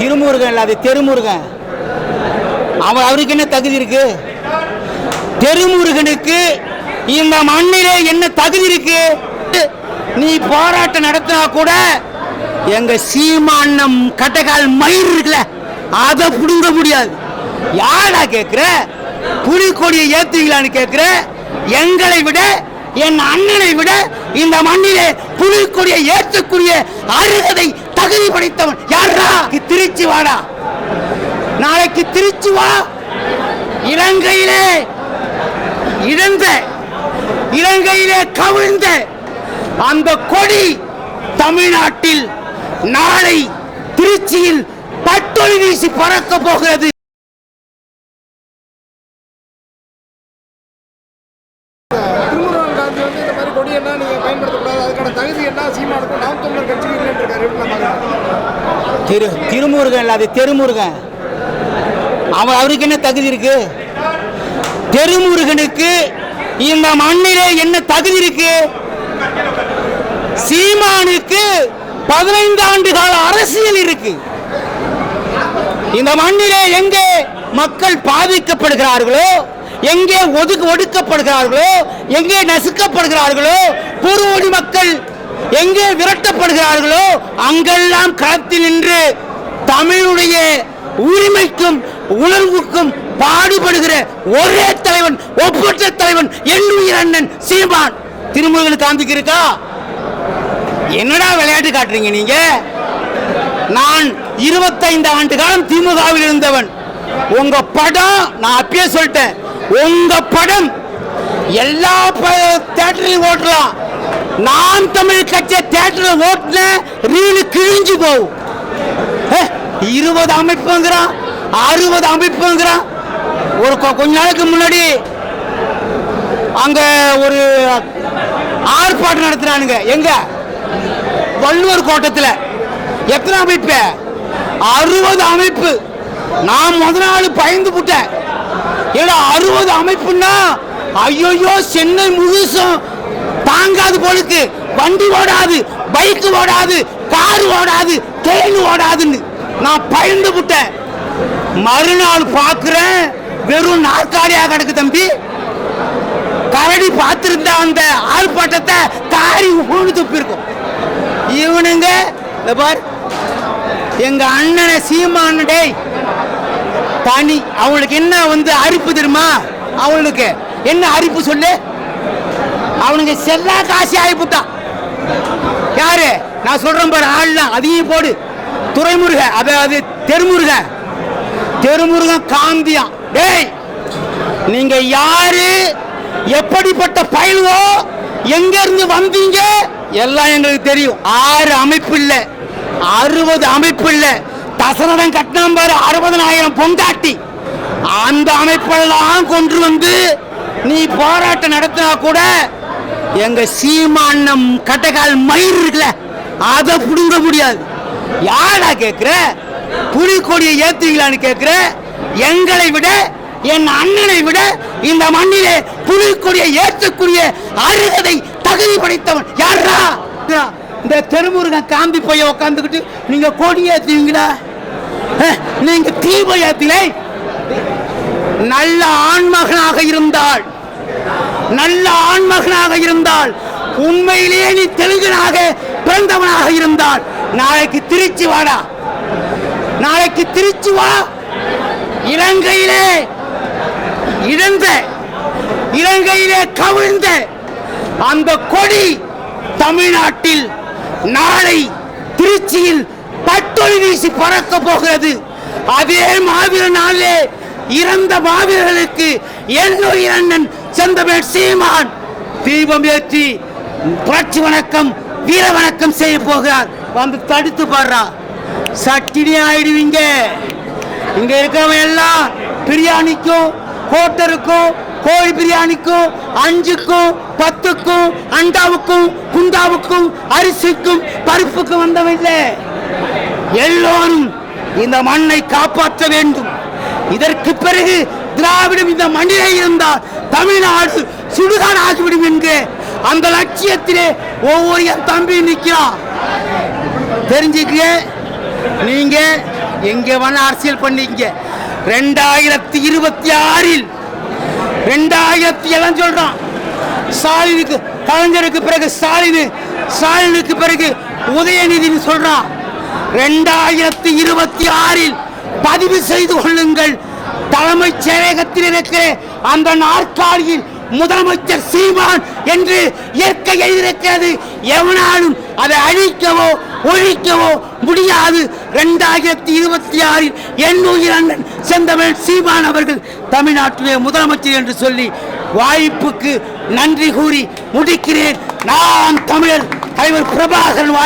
திருமுருகன் இல்லை அது தெருமுருகன். அவன் அவருக்கு என்ன தகுதி இருக்கு? தெருமுருகனுக்கு இந்த மண்ணிலே என்ன தகுதி இருக்கு? நீ போராட்டம் நடத்தினா கூட எங்க சீமானம் கட்டகால் மயிர் இருக்குல்ல அதை புடுங்க முடியாது. யாரா கேக்குற? புலிக்கொடியை ஏத்துவீங்களான்னு கேக்குற? எங்களை விட என் அண்ணனை விட இந்த மண்ணிலே புலிக்கொடியை ஏற்றக்கூடிய அருகதை தகுதி படைத்தவன் யாரா திருச்சி வாடா. நாளைக்கு திருச்சி வா. இலங்கையிலே இழந்த இலங்கையிலே கவிழ்ந்த அந்த கொடி தமிழ்நாட்டில் நாளை திருச்சியில் பட்டொலி வீசி பறக்க போகிறது. திருமுருகன் காந்தி வந்து இந்த மாதிரி கொடியெல்லாம் நீங்க பயன்படுத்தக்கூடாது. அதுக்கான தகுதி என்ன? சீமானுக்கும் நாம் தமிழர் கட்சிக்கு இருக்காரு? திரு திருமுருகன் இல்ல அது தெருமுருகன். அவன் அவருக்கு என்ன தகுதி இருக்கு? தெருமுருகனுக்கு இந்த மண்ணிலே என்ன தகுதி இருக்கு? சீமானுக்கு பதினைந்து ஆண்டு கால அரசியல் இருக்கு. இந்த மண்ணிலே எங்கே மக்கள் பாதிக்கப்படுகிறார்களோ எங்கே ஒதுக்கு ஒடுக்கப்படுகிறார்களோ எங்கே நசுக்கப்படுகிறார்களோ பூர்வடி மக்கள் எங்கே விரட்டப்படுகிறார்களோ அங்கெல்லாம் களத்தில் நின்று தமிழுடைய உரிமைக்கும் உணர்வுக்கும் பாடுபடுகிற ஒரே தலைவன் ஒப்பற்ற தலைவன் என் உயிர் அண்ணன் சீமான். திருமுருகன் காந்திக்கு இருக்கா? என்னடா விளையாட்டு காட்டுறீங்க நீங்க? நான் இருபத்தைந்து ஆண்டு காலம் திமுகவில் இருந்தவன். உங்க படம் நான் அப்பயே சொல்லிட்டேன் உங்க படம் எல்லா தேட்டரையும் ஓட்டலாம். நான் தமிழ் கட்சியை தேட்டர் ஓட்டுல ரீலு கிழிஞ்சு போகும். இருபது அமைப்புங்கிறான் அறுபது அமைப்புங்கிறான். ஒரு கொ- கொஞ்ச நாளுக்கு முன்னாடி அங்க ஒரு ஆர்ப்பாட்டம் நடத்துறானுங்க. எங்க? வள்ளுவர் கோட்டத்தில். எத்தனை அமைப்பு? அறுபது அமைப்பு. நான் முத நாள் பயந்து விட்டேன் ஏன்னா அறுபது அமைப்புன்னா ஐயோ சென்னை முழுசும் தாங்காது போலுக்கு வண்டி ஓடாது பைக் ஓடாது கார் ஓடாது ட்ரெயின் ஓடாதுன்னு நான் பயந்து விட்டேன் மறுநாள் பார்க்குறேன் வெறும் நாற்காலியாக கிடக்கு தம்பி. கரடி பார்த்துருந்த அந்த ஆர்ப்பாட்டத்தை காரி ஊழு துப்பிருக்கும். இவனுங்க பார் எங்க அண்ணனை சீமான டேய் தனி அவங்களுக்கு என்ன வந்து அரிப்பு தெரியுமா? அவங்களுக்கு என்ன அரிப்பு சொல்லு? அவனுக்கு செல்லா காசி ஆகிப்புட்டான் யாரு? நான் சொல்றேன் பாரு ஆள்லாம் அதையும் போடு. துறைமுருக அதாவது தெருமுருக தெருமுருகன். காந்தியான் டேய் நீங்க யாரு? எப்படிப்பட்ட பயல்வோ எங்க இருந்து வந்தீங்க? எல்லாம் எங்களுக்கு தெரியும். ஆறு அமைப்பு இல்ல அறுபது அமைப்பு இல்ல தசனடம் கட்டினம் பாரு அறுபதனாயிரம் பொங்காட்டி அந்த அமைப்பெல்லாம் கொண்டு வந்து நீ போராட்டம் நடத்தினா கூட எங்க சீமானம் கட்டைக்கால் மயிர் இருக்குல்ல அதை புடுங்க முடியாது. யாரா கேக்குற? புலிக்கொடியை ஏத்துவீங்களான்னு கேக்குற? எங்களை விட என் அண்ணனை விட இந்த மண்ணிலே புலிக்கொடியை ஏற்றக்கூடிய அருகதை தகுதி படைத்தவன் யாரா இந்த தெருமுருகன் காந்தி போய் உட்காந்துக்கிட்டு நீங்க கொடி ஏத்துவீங்களா? நீங்க தீப ஏத்திலே நல்ல ஆண்மகனாக இருந்தாள். நல்ல ஆண்மகனாக இருந்தால் உண்மையிலேயே நீ தெலுங்கனாக பிறந்தவனாக இருந்தால் நாளைக்கு திருச்சி வாடா. நாளைக்கு திருச்சி வா. இலங்கையிலே இழந்த இலங்கையிலே கவிழ்ந்த அந்த கொடி தமிழ்நாட்டில் நாளை திருச்சியில் பட்டொலி வீசி பறக்க போகிறது. அதே மாவீர நாளிலே இறந்த மாவீரர்களுக்கு என்னுடைய அண்ணன் செந்தமிழ் சீமான். தீபம் ஏற்றி புரட்சி வணக்கம் வீர வணக்கம் செய்ய போகிறார். வந்து தடுத்து பாடுறா. சட்டினி ஆயிடுவீங்க இங்க இருக்கிறவன் எல்லாம் பிரியாணிக்கும் கோட்டருக்கும் கோழி பிரியாணிக்கும் அஞ்சுக்கும் பத்துக்கும் அண்டாவுக்கும் குண்டாவுக்கும் அரிசிக்கும் பருப்புக்கும் வந்தவன் இல்லை. எல்லோரும் இந்த மண்ணை காப்பாற்ற வேண்டும். இதற்கு பிறகு திராவிடம் இந்த மண்ணிலே இருந்தால் தமிழ்நாடு சுடுதான் ஆகிவிடும் என்று அந்த லட்சியத்திலே ஒவ்வொரு என் தம்பி நிற்கிறான் தெரிஞ்சுக்க நீங்க எங்க வேணா அரசியல் பண்ணீங்க ரெண்டாயிரத்தி இருபத்தி ஆறில் ரெண்டாயிரத்தி எல்லாம் சொல்றான். ஸ்டாலினுக்கு கலைஞருக்கு பிறகு ஸ்டாலின் ஸ்டாலினுக்கு பிறகு உதயநிதினு சொல்றான். ரெண்டாயிரத்தி இருபத்தி ஆறில் பதிவு செய்து கொள்ளுங்கள் தலைமைச் செயலகத்தில் இருக்கிற அந்த நாற்காலியில் முதலமைச்சர் சீமான் என்று இயற்கை எழுதியிருக்கிறது. எவனாலும் அதை அழிக்கவோ ஒழிக்கவோ முடியாது. ரெண்டாயிரத்தி இருபத்தி ஆறில் என் உயிர் அண்ணன் செந்தமிழ் சீமான் அவர்கள் தமிழ்நாட்டிலே முதலமைச்சர் என்று சொல்லி வாய்ப்புக்கு நன்றி கூறி முடிக்கிறேன். நான் தமிழர் தலைவர் பிரபாகரன்